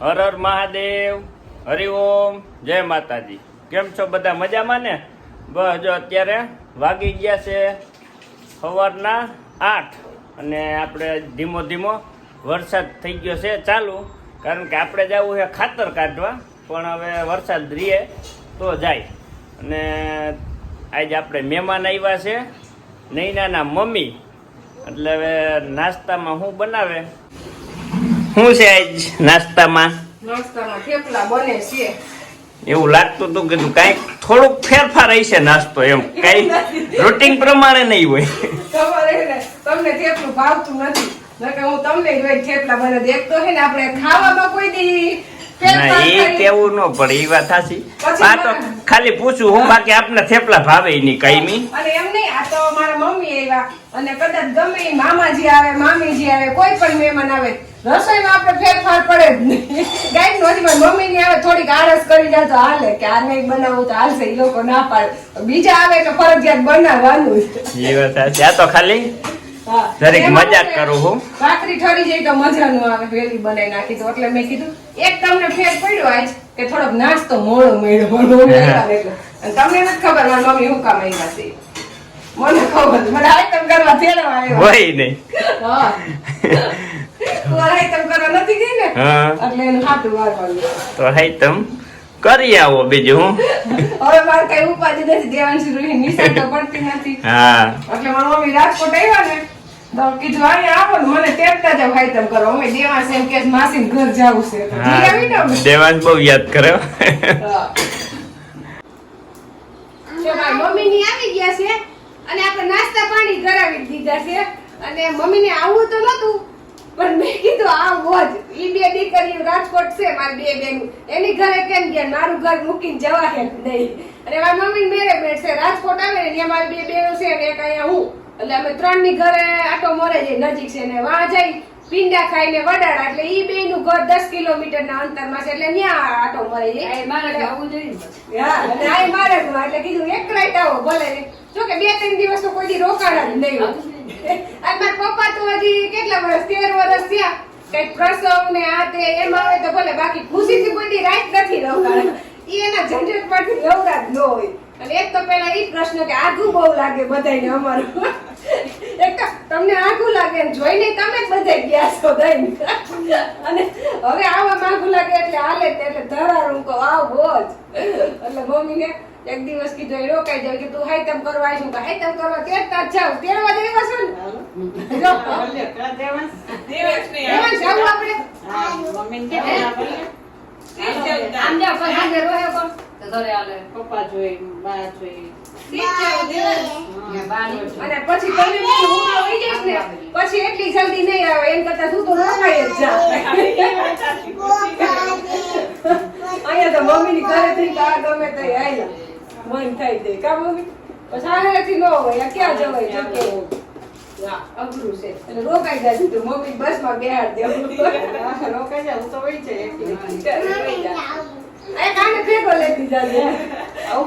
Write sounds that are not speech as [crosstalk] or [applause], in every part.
હર હર મહાદેવ હરિઓમ જય માતાજી. કેમ છો બધા? મજામાં ને? બસ જો અત્યારે વાગી ગયા છે સવારના આઠ અને આપણે ધીમો ધીમો વરસાદ થઈ ગયો છે ચાલુ. કારણ કે આપણે જવું છે ખાતર કાઢવા, પણ હવે વરસાદ રીએ તો જાય. અને આજે આપણે મહેમાન આવ્યા છે. નૈનાના મમ્મી. એટલે હવે નાસ્તામાં શું બનાવે? શું છે આજ નાસ્તામાં? નાસ્તામાં થેપલા બને છે. એવું લાગતું હતું કે કાંઈક થોડુંક ફેરફાર હશે નાસ્તો એમ. કઈ રૂટીન પ્રમાણે નહીં હોય. તમારે તમને થેપલું ભાવતું નથી. નકર હું તમને જ હોય થેપલા બને દેખતો હે ને આપણે ખાવામાં કોઈ દી ના એ કરી- ન પડે એ વાત સાચી. આ તો ખાલી પૂછું હું બાકી આપને થેપલા ભાવે નહીં કઈ મી અને એમ નહીં આ તો મારા મમ્મી આવ્યા. અને કદાચ ગમે મામાજી આવે મામીજી આવે કોઈ પણ મહેમાન આવે રસોઈમાં આપણે ફેરફાર પડે જ નહીં. મમ્મી ની આવે થોડીક આળસ કરી જાય તો હાલે. કે આ નહીં બનાવવું તો હાલશે એ લોકો ના પાડે. બીજા આવે તો ફરજિયાત બનાવવાનું. એ વાત આ તો ખાલી. જરીક મજાક કરું હું. ભાખરી ઠરી જાય તો મજા ન આવે વેલી બનાવી નાખી તો એટલે મેં કીધું એક તમને ફેર પડ્યો આજ કે થોડોક નાસ્તો મોડો મળ્યો બહુ અને તમને નથી ખબર મારી મમ્મી હું કામ આવ્યા છે. મને ખબર મને આઈટમ કરવા ફેરવા આવ્યો હોય નહીં. હા. તો આઈટમ કરવા નથી ગઈ ને? એટલે એનું હાથું વારવાનું. તો આઈટમ કરી આવો બીજું હું. હવે મારે કઈ ઉપાધિ નથી. દેવાંશી રૂહી નિશાન તો પડતી નથી. હા. એટલે મારી મમ્મી રાજકોટ આવ્યા ને તો કીધું અહીંયા આવો ને મને તેડતા જાવ આઈટમ કરો. અમે દેવાંશ એમ કે માસી ઘર જાવું છે. હા ઈ આવી ને? અમે. દેવાંશ બહુ યાદ કરે. મમ્મી મમ્મીની આવી ગયા છે અને આપણે નાસ્તા પાણી કરાવી દીધા છે અને મમ્મીને આવવું તો નતું પણ મેં કીધું આવો જ ઈ બે દીકરીઓ રાજકોટ છે મારી બે બેન. એની ઘરે કેમ ગયા? મારું ઘર મૂકીને જવા હે નહીં. અને મારી મમ્મી મેરે બેઠ છે રાજકોટ આવે ને ત્યાં મારી બે બેનો છે ને એક અહીંયા હું. એટલે અમે ત્રણની ઘરે આટો મોરે જઈ નજીક છે ને વાં જઈ. પીંડા ખાઈને વડાડા એટલે ઈ બે નું ઘર દસ કિલોમીટર ના અંતરમાં છે એટલે ત્યાં આટો મરે જઈ. હા, અને આય મારે એટલે કીધું એકલાય જ આવો ભલે. જો કે બે ત્રણ દિવસ તો કોઈ દી રોકાણા જ નહીં. અને મારા પપ્પા તો હજી કેટલા વર્ષ તેર વર્ષ થયા. કંઈક પ્રસવ ને આ તે એમ આવે તો ભલે બાકી ખુશીથી કોઈ દી રાઈટ નથી રોકાણ. એના ઝંઝટ પરથી નવરા જ ન હોય. અને એક તો પેલા એ પ્રશ્ન કે આઘું બહુ લાગે બધાને અમારું. એક તમને આઘું લાગે જોઈને તમે જ બધા ગયા છો દઈને અને હવે આવા માગું લાગે એટલે હાલે ને એટલે ધરારું કહું આવ જ એટલે મમ્મીને એક દિવસ કીધું એ રોકાઈ જાય કે તું હાઈતમ કરવા આવીશું. કે હાઈતમ કરવા તે જ જાવ તેરવા દેવા છો ને? દેવાંશ? એમાં જાવું આપણે. આમ જાવ પણ હાજર રહે પણ. પપ્પા જોઈ બા જોઈ. પછી તમે હું તો જઈશ ને. પછી એટલી જલ્દી નહીં આવે એમ કરતા તું તો રોકાઈ જ જા. અહીંયા તો મમ્મીની ઘરેથી તો આ ગમે તે આયલા. મન થઈ જાય કા મમ્મી? પછી હાલેથી ન હોય ક્યાં જવાય? જો કે હા, અઘરું છે. એટલે રોકાઈ જાય તું મમ્મી બસમાં બેહાડ દેવું [laughs] રોકાઈ જા હું તો વહી જાય એકલી. કાને ભેગો લેતી જાજે. આવું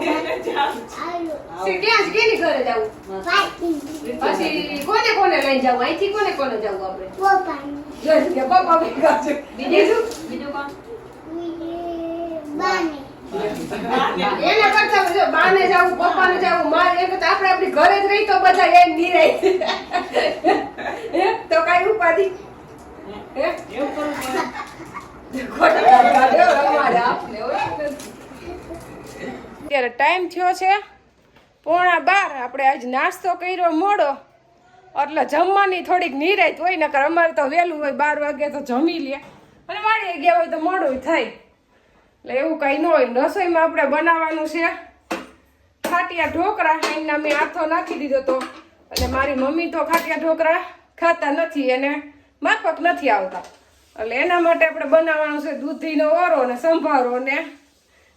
ક્યાં કેની ઘરે જાવું? પછી કોને કોને લઈને જાવું? અહીંથી કોને કોને જવું આપણે? પપ્પા ભેગા છે. બીજું? એના કરતા જો બાને જાવું પપ્પાને જવું મારે એ કરતા આપણે આપણી ઘરે જ રહી તો બધા એમ નિરાય હે તો કાઈ ઉપાધિ હે એવું કરવું પડે. ખોટા કામ કાઢ્યો અમારે આપને હોય અત્યારે ટાઈમ થયો છે. પોણા બાર આપણે આજ નાસ્તો કર્યો, મોડો. એટલે જમવાની થોડીક નિરાય હોય, નકર અમારે તો વહેલું હોય, બાર વાગે તો જમી લે. અને વાળીએ ગયા હોય તો મોડું થાય. એટલે એવું કંઈ ન હોય, રસોઈમાં આપણે બનાવવાનું છે. ખાટિયા ઢોકળા, એમના મેં હાથો નાખી દીધો તો. અને મારી મમ્મી તો ખાટિયા ઢોકળા ખાતા નથી, એને માફક નથી આવતા. એટલે એના માટે આપણે બનાવવાનું છે દૂધીનો ઓરો ને સંભારો ને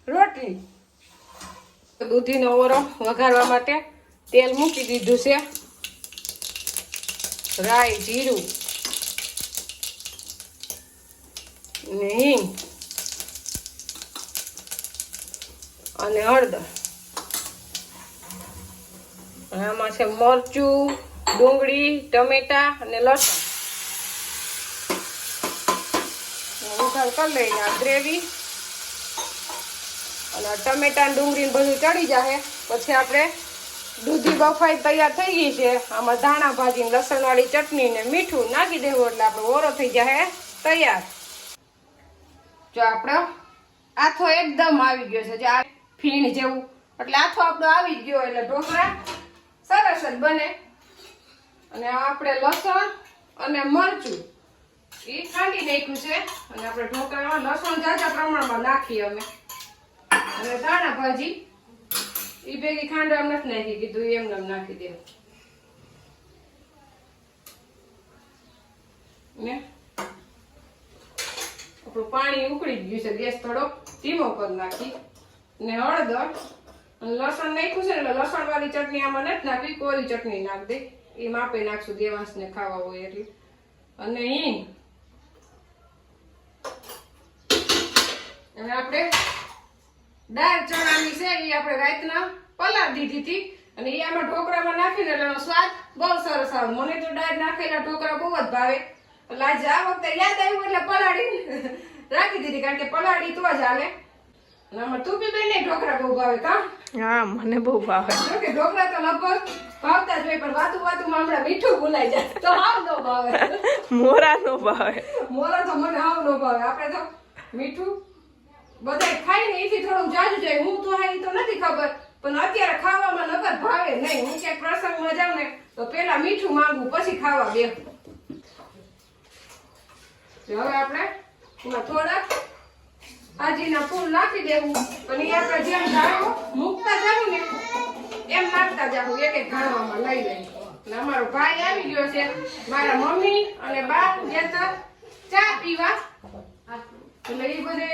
રોટલી. દૂધીનો ઓરો વઘારવા માટે તેલ મૂકી દીધું છે. રાઈ, જીરું હિંગ અને હળદર. આમાં છે મરચું, ડુંગળી, ટમેટા અને લસણ. વઘાર કરી લઈએ આ ગ્રેવી. અને ટમેટા ડુંગળી બધું ચડી જાય પછી આપણે દૂધી બફાઈ તૈયાર થઈ ગઈ છે. આમાં ધાણા ભાજી લસણવાળી લસણ વાળી ચટણી ને મીઠું નાખી દેવું એટલે આપણો ઓરો થઈ જાય તૈયાર. જો આપણો આથો એકદમ આવી ગયો છે. જે ફીણ જેવું. એટલે આથો આપણો આવી ગયો એટલે ઢોકળા સરસ જ બને. અને આપણે લસણ અને મરચું એ ખાંડી નાખ્યું છે. અને આપણે ઢોકળામાં લસણ જાજા પ્રમાણમાં નાખીએ અમે. અને દાણા ભાજી. એ ભેગી ખાંડ એમ નથી નાખી કીધું એમને એમ નાખી દેવું. ને? આપણું પાણી ઉકળી ગયું છે, ગેસ થોડો ધીમો કરી નાખી. ને હળદર અને લસણ નાખ્યું છે એટલે લસણ વાળી ચટણી આમાં નથી નાખી કોરી ચટણી નાખ દે. એ માપે નાખશું દેવાંશ ને ખાવા હોય એટલે. અને હિંગ અને આપણે દાળ ચણાની છે એ આપણે રાતના પલાળ દીધી હતી. અને એ આમાં ઢોકળામાં નાખીને એટલે સ્વાદ બહુ સરસ આવે. મને તો દાળ નાખેલા ઢોકળા બહુ જ ભાવે. એટલે આજે આ વખતે યાદ આવ્યું એટલે પલાળી [laughs] રાખી દીધી કારણ કે પલાળી તો જ હાલે આમાં તું બી બેન ઢોકળા બહુ ભાવે કા? હા મને બહુ ભાવે. જો કે ઢોકળા તો લગભગ ભાવતા જ હોય પણ વાતું વાતું હમણાં મીઠું ભૂલાઈ જાય. તો હાવ ન ભાવે. [laughs] મોરા નો ભાવે. મોરા તો મને હાવ નો ભાવે. આપણે તો મીઠું બધાય ખાઈ ને એથી થોડું જાજુ જાય. હું તો હા ઈ તો નથી ખબર, પણ અત્યારે ખાવામાં નગર ભાવે નહીં. હું ક્યાંક પ્રસંગમાં જાઉં ને, તો પેલા મીઠું માંગુ, પછી ખાવા બે હવે આપણે એમાં થોડાક આજીના ફૂલ નાખી દેવું. અને એ આપણે જેમ જાળો મૂકતા જાવું ને, એમ નાખતા જાવું એક એક ઘાણવામાં લઈ લઈ. અમારો ભાઈ આવી ગયો છે, મારા મમ્મી અને બા તો ચા પીવા. એટલે એ બધે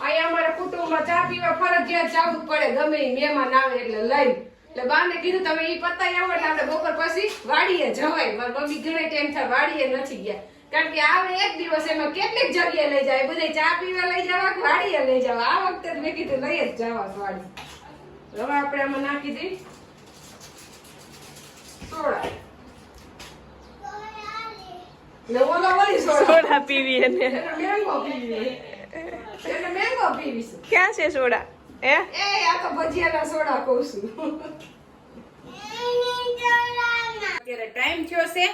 અહીંયા અમારા કુટુંબમાં ચા પીવા ફરજિયાત જવું જ પડે, ગમે એ મહેમાન આવે એટલે લઈ. એટલે બાને કીધું, તમે એ પતાઈ આવો એટલે આપણે બપોર પછી વાડીએ જવાય. મારી મમ્મી ઘણી ટાઈમ થાય વાડીએ નથી ગયા. કારણ કે આવે એક દિવસ એમાં કેટલીક જગ્યાએ લઈ જાય. બધે ચા પીવા લઈ જવા વાડીએ લઈ જવા? આ વખતે મેં કીધું, લઈ જ જવા વાડી. હવે આપણે આમાં નાખી દઈ. વળી સોડા સોડા પીવી એને ક્યાં છે સોડા એ આ તો ભજીયાના સોડા કહું છું અત્યારે ટાઈમ થયો છે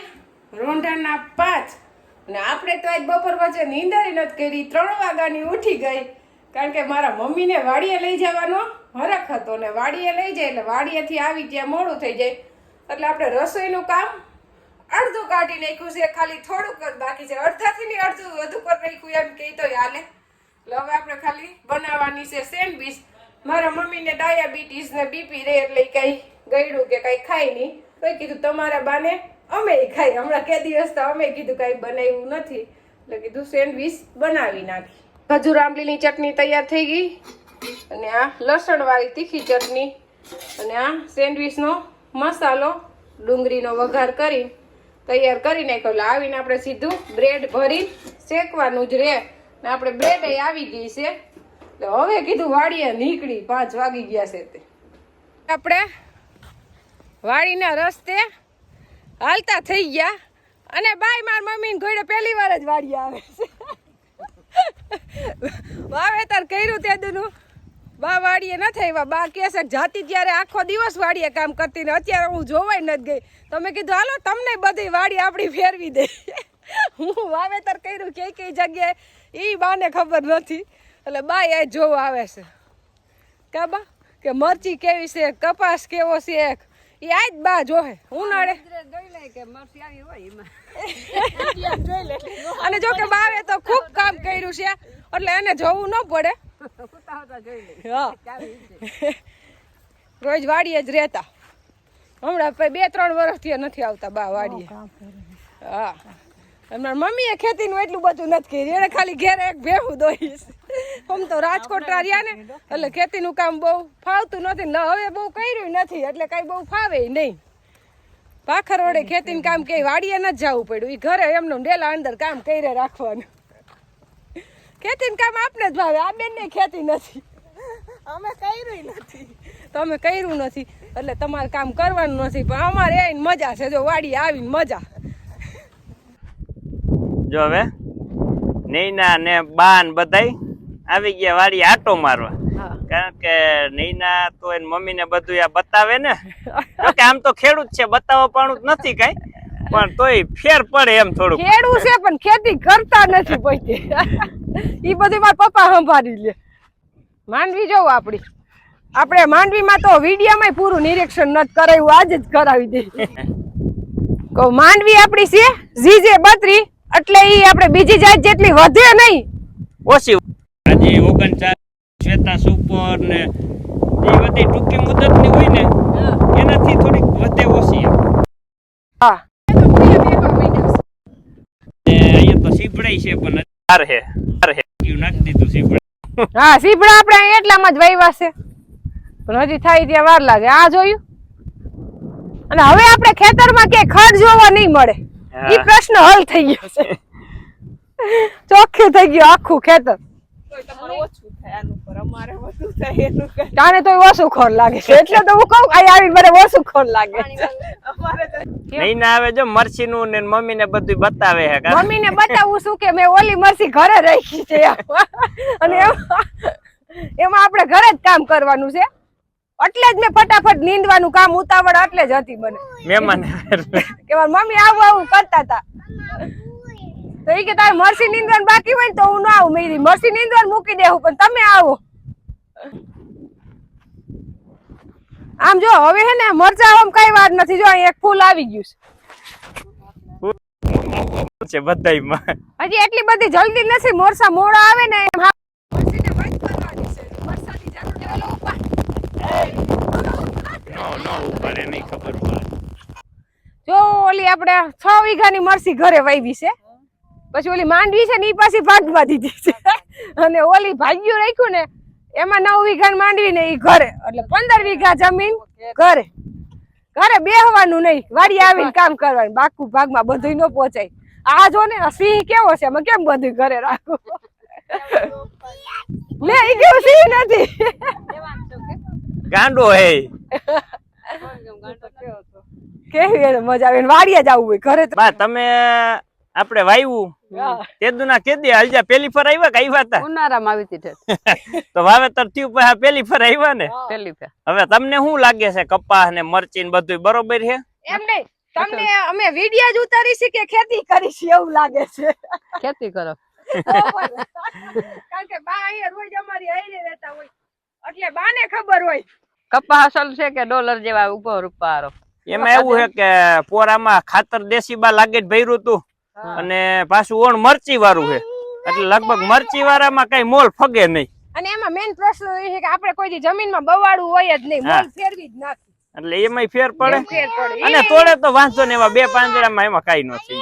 રોંઢાના પાંચ. અને આપણે તો આજ બપોર વચ્ચે નીંદર નથી કરી. ત્રણ વાગ્યાની ઉઠી ગઈ. કારણ કે મારા મમ્મીને વાડીએ લઈ જવાનો હરખ હતો. ને વાડીએ લઈ જાય એટલે વાડીએથી આવી ત્યાં મોડું થઈ જાય. એટલે આપણે રસોઈનું કામ અડધું કાઢી નાખ્યું છે, ખાલી થોડુંક જ બાકી છે. અડધાથી ને અડધું વધુ પર નાખ્યું એમ કહી તો હાલે. એટલે હવે આપણે ખાલી બનાવવાની છે સેન્ડવીચ. મારા મમ્મીને ડાયાબિટીસ ને બીપી રે એટલે કઈ ગયડું કે કઈ ખાય નહીં. તો કીધું, તમારા બાને અમે ખાઈ હમણાં કે દિવસ તો અમે કીધું કઈ બનાવ્યું નથી. એટલે કીધું, સેન્ડવીચ બનાવી નાખી. ખજૂર આંબલીની ચટણી તૈયાર થઈ ગઈ. અને આ લસણ વાળી તીખી ચટણી. અને આ સેન્ડવીચનો મસાલો ડુંગળીનો વઘાર કરી તૈયાર કરી નાખ્યો એટલે આવીને આપણે સીધું બ્રેડ ભરી શેકવાનું જ રહે. ને આપણે બ્રેડ આવી ગઈ છે. એટલે હવે કીધું વાડીએ નીકળી. પાંચ વાગી ગયા છે તે. આપણે વાડીના રસ્તે હાલતા થઈ ગયા. અને બાય માર મમ્મી ઘોડે પહેલી વાર જ વાડી આવે છે. વાવેતર કર્યું તે દુનું. બા વાડીએ ન થયા બા કેસે જાતી ત્યારે આખો દિવસ વાડીએ કામ કરતી ને અત્યારે હું જોવાય નથી ગઈ. તમે કીધું હાલો તમને બધી વાડી આપણી ફેરવી દે. [laughs] હું વાવેતર કર્યું કઈ કઈ જગ્યાએ એ બાને ખબર નથી. એટલે બા એ જોવા આવે છે. કા બા? કે મરચી કેવી છે કપાસ કેવો છે એ આજ બા જોહે. ઉનાળે. [laughs] અને જો કે બાવે તો ખૂબ કામ કર્યું છે એટલે એને જોવું ન પડે. [laughs] રોજ વાડીએ જ રહેતા. હમણાં બે ત્રણ વર્ષથી નથી આવતા બા વાડીએ. હા. હમણાં મમ્મીએ ખેતીનું એટલું બધું નથી કર્યું. એને ખાલી ઘેરે એક ભેહું દોઈશ. આમ તો રાજકોટ રહ્યા ને એટલે ખેતીનું કામ બહુ ફાવતું નથી. ને હવે બહુ કર્યું નથી એટલે કાંઈ બહુ ફાવે નહીં. પાખર વડે ખેતીનું કામ કંઈ વાડીએ ન જવું પડ્યું. એ ઘરે એમનું ડેલા અંદર કામ કરે રાખવાનું. ખેતીનું કામ આપને જ ભાવે. આ બેનને ખેતી નથી. અમે કર્યું નથી. તો અમે કર્યું નથી. એટલે તમારે કામ કરવાનું નથી. પણ અમારે એ મજા છે. જો વાડી આવીને મજા. જો હવે નૈના ને બાન બધાય આવી ગયા વાડી આટો મારવા. કારણ કે નૈના તો એની મમ્મી ને બધું આ બતાવે ને. કે આમ તો ખેડૂત છે બતાવવા પાણું જ નથી કઈ. પણ તોય ફેર પડે એમ થોડું ખેડૂત છે પણ ખેતી કરતા નથી પોતે ઈ બધું મારા પપ્પા સંભાળી લે. માંડવી જોવું આપડી. આપણે માંડવીમાં તો વિડીયોમાં પૂરું નિરીક્ષણ નથી કરાયું આજે જ કરાવી દે. કહું માંડવી આપડી છે જીજે બત્રી એટલે ઈ આપણે બીજી જાત જેટલી વધે નહીં. ઓછી હજી ઓગણચાલીસ શ્વેતા સુપર ને એ બધી ટૂંકી મુદતની હોય ને એનાથી થોડીક વધે ઓછી હા. અહીંયા તો સીપડાઈ છે પણ હાર હે સીપડા આપણે એટલામાં જ વાવ્યા છે. પણ હજી થાય ત્યાં વાર લાગે. આ જોયું? અને હવે આપણે ખેતરમાં કે ખડ જોવા નહીં મળે. એ પ્રશ્ન હલ થઈ ગયો છે. ચોખ્ખું થઈ ગયું આખું ખેતર. તાને તો ઓછું ખોર લાગે છે. એટલે તો હું કહું અહીં આવીને મને ઓછું ખોર લાગે છે. નહીં ના આવે. જો મરસી નું ને મમ્મી ને બધું બતાવે હે મમ્મી ને બતાવું શું કે મેં ઓલી મરસી ઘરે રાખી છે. અને એમાં એમાં આપણે ઘરે જ કામ કરવાનું છે. એટલે જ મેં ફટાફટ નીંદવાનું કામ ઉતાવળ એટલે જ હતી મને. મહેમાન કે મમ્મી આવું આવું કરતા હતા. તો એ કે તારે મરસી નીંદવાનું બાકી હોય ને તો હું ના આવું મેં મરસી નીંદવાનું મૂકી દેવું પણ તમે આવો. આમ જો હવે હે ને મરચા આમ કઈ વાત નથી. જો એક ફૂલ આવી ગયું છે. છે બધાયમાં. હજી એટલી બધી જલ્દી નથી. મોરસા મોડા આવે ને એમ જો ઓલી આપણે છ વીઘાની મરસી ઘરે વાવી છે. પછી ઓલી માંડવી છે ને એ પાછી ભાગમાં દીધી છે. અને ઓલી ભાગ્યું રાખ્યું ને એમાં નવ વીઘા માંડવી ને એ ઘરે. એટલે પંદર વીઘા જમીન ઘરે. ઘરે બેહવાનું નહીં. વાડી આવીને કામ કરવાનું. બાકુ ભાગમાં બધું ન પહોંચાય. આ જો ને સિંહ કેવો છે? અમે કેમ બધું ઘરે રાખું? લે એ કેવું સિંહ નથી? ગાંડો હે. કેવી મજા આવે ને વાડીએ જ આવવું હોય. ઘરે તમે આપણે વાવ્યું તેદુ ના કેદી હલજા પેલી ફર આવ્યા કે આવ્યા હતા ઉનાળામાં આવી હતી [laughs] તો વાવેતર થયું પછી આ પેલી ફર આવ્યા ને? પેલી ફર હવે તમને શું લાગે છે? કપાસ ને મરચી ને બધું બરોબર છે? એમ નહીં. તમને અમે વિડિયા જ ઉતારી છે કે ખેતી કરી છે એવું લાગે છે? ખેતી કરો. કારણ કે બા અહીંયા રોજ અમારી આઈને રહેતા હોય. એટલે બાને ખબર હોય. કપાસ અસલ છે કે ડોલર જેવા ઉપર રૂપારો એમાં એવું છે કે પોરામાં ખાતર દેશી બા લાગે જ ભર્યું હતું અને પાછું ઓણ મરચી વાળું છે. એટલે લગભગ મરચી વાળામાં કઈ મોલ ફગે નહીં. અને એમાં મેઈન પ્રશ્ન એ છે કે આપણે કોઈ જમીનમાં બવાડું હોય જ નહીં. મોલ ફેરવી જ નાખી એટલે એમાંય ફેર પડે. અને તોડે તો વાંધો ને એમાં બે પાંજરામાં એમાં કઈ ન થઈ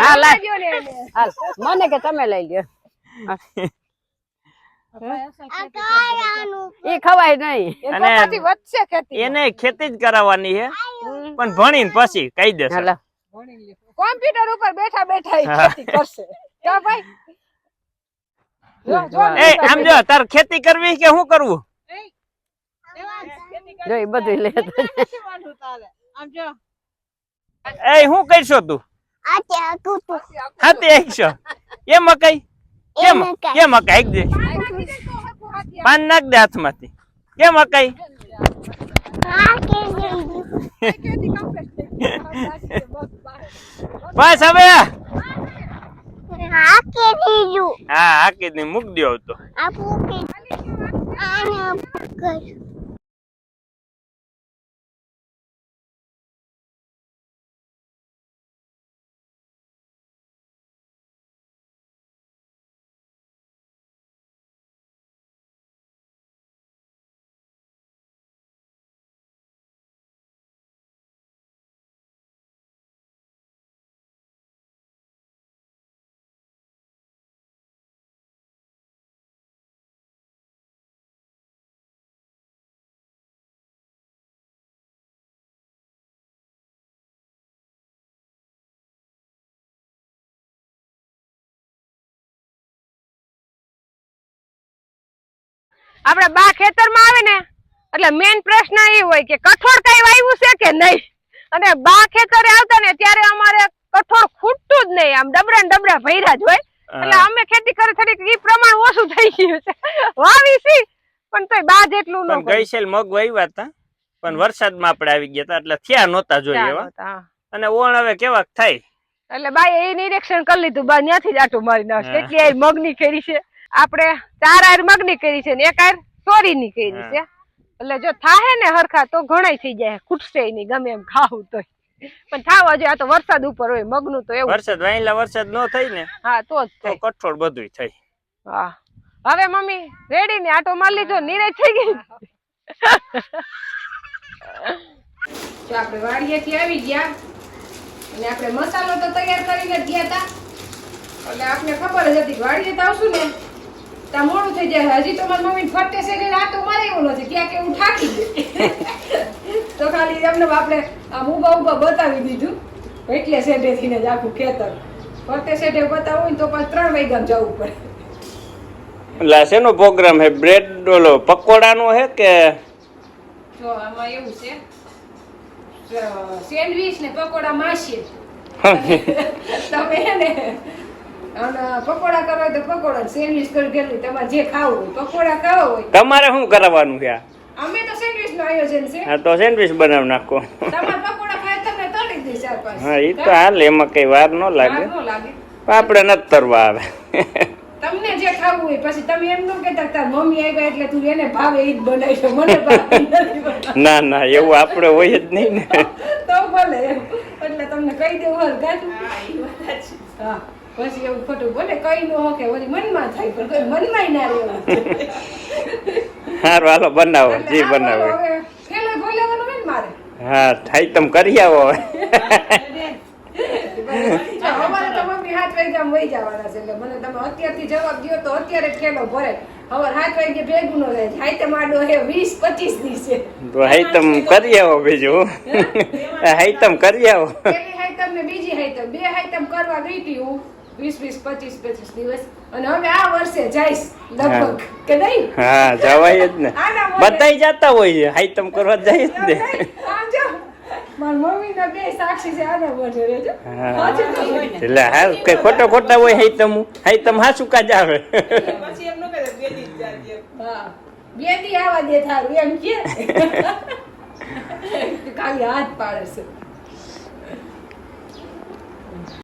હા, લાય. દ્યો ને એને. હાલ મને કે તમે લઈ લ્યો. એ ખવાય નહીં. અને- વધશે ખેતી એને ખેતી જ કરાવવાની છે. પણ ભણીને પછી કહી દેશે. કોમ્પ્યુટર ઉપર બેઠા બેઠા હા. [laughs] ખેતી કરશે. તો ભાઈ. જો, જો, એ આમ જો તાર ખેતી કરવી કે શું કરવું? જો એ બધું લે. નથી વાંધો તારે. આમ જો. એ શું કરશો તું? હાથી એકશો એ મકાઈ? કેમ કેમ મકાઈ. એક દે. પાન નાખ દે હાથમાંથી. કેમ મકાઈ? [laughs] બસ હવે. હા હાકી મૂક દો તો. આપડે બા ખેતરમાં આવે ને એટલે મેઇન પ્રશ્ન એ હોય કે કઠોળ કઈ વાવ્યું છે કે નહીં? અને બા ખેતરે આવતા ને ત્યારે અમારે કઠોળ ખૂટતું જ નહીં આમ ડબરા ને ડબરા ભર્યા જ હોય. એટલે અમે ખેતી કરે થોડીક ઈ પ્રમાણ ઓછું થઈ ગયું છે. વાવી સી પણ તોય બા જેટલું ન ગઈ સેલ મગ વાવ્યા હતા પણ વરસાદમાં આપણે આવી ગયા હતા એટલે થયા નહોતા જોઈએ એવા. અને ઓણ હવે કેવાક થાય. એટલે બાઈ એ નિરીક્ષણ કરી લીધું બા ત્યાંથી જ આટું મારી નાખ. કેટલી મગની ખેરી છે. આપણે ચાર આર મગની કરી છે ને એક આર ચોરીની કરી છે. એટલે જો થાહે ને હરખા તો ઘણાય થઈ જાય ખૂટશે નહીં ગમે એમ ખાવું તો પણ થાવ જોઈએ આ તો વરસાદ ઉપર હોય મગનું તો એવું. વરસાદ વાયલા વરસાદ ન થઈ ને હા તો જ તો થાય. કઠોળ બધું થઈ હા. હવે મમ્મી રેડી ને આટો મારી લીધો નીરે થઈ ગઈ. જો આપણે વાડીએથી આવી ગયા અને આપણે મસાલો તો તૈયાર કરીને જ ગયા હતા એટલે આપને ખબર જ હતી વાડીએ તો આવશું ને ત્યાં મોડું થઈ જાય. હજી તો મારી મમ્મી ફરતે છે આ તો મારે એવું નથી ક્યાંક એવું ગઈ. તો ખાલી એમને આપણે આમ ઊભા ઊભા બતાવી દીધું. એટલે શેઢેથી ને જ આખું ખેતર ફરતે શેઢે બતાવું ને તો પણ ત્રણ વાગ્યા જવું પડે. એટલે શેનો પ્રોગ્રામ હે બ્રેડ ઓલો પકોડાનો હે કે જો આમાં એવું છે. સેન્ડવીચ ને પકોડા માસીએ. તમે ને અને પકોડા કરવા તો પકોડા સેન્ડવીચ કરી ગયેલું તમારે જે ખાવું હોય પકોડા ખાવા હોય. તમારે શું કરવાનું છે આ? અમે તો સેન્ડવીચનું આયોજન છે. હા તો સેન્ડવિચ બનાવી નાખો. તમારે પકોડા ખાય તો તળી દઈ ચાર પાંચ હા એ તો હાલ એમાં કઈ વાર ન લાગે. વાર ન લાગે. આપણે નથી તરવા આવે. તમને જે ખાવું હોય પછી તમે એમ ન કહેતા તાર મમ્મી આવ્યા એટલે તું એને ભાવે એ જ મને બનાવતા. ના ના એવું આપણે હોય જ નહીં ને. તો ભલે એટલે તમને કહી દેવું હર ગાતું હા. પછી એવું ખોટું બોલે કઈ ન કે વળી મનમાં થાય પણ કોઈ મનમાં ના રહેવું હારું હાલો બનાવો જી બનાવો. પેલો બોલાવાનું હોય ને મારે? હા થાય તમ કરી આવો. અમારે તો મમ્મી હાથ વાગ્યા વહી જવાના છે એટલે મને તમે અત્યારથી જવાબ દ્યો તો અત્યારે ખેલો ભરે. હવે હાથ વાગે ભેગું નો રહે હાઈ આડો હે વીસ પચીસ દિવસે તો હાઈતમ કરી આવો બીજું. હાઈતમ કરી આવો. પેલી હાઈતમ ને બીજી હાઈતમ બે હાઈતમ કરવા ગઈ હતી હું. વીસ વીસ પચીસ પચીસ દિવસ. અને હવે આ વર્ષે જઈશ લગભગ. કે નહીં? હા જવાય જ ને. બધાય જતા હોય હાઈતમ કરવા જાય જ ને. મારી મમ્મી ના બે સાક્ષી છે આના મોઢે રહેજો. હા. સાચું કહું. એટલે હાલ કઈ ખોટા ખોટા હોય હાઈતમ હાઈતમ હાસુ કાજ આવે પછી એમ ન કરે બે દી જાજે. હા. બે દી આવા દે થારું એમ કે. [laughs] ખાલી હાથ પાડે છે.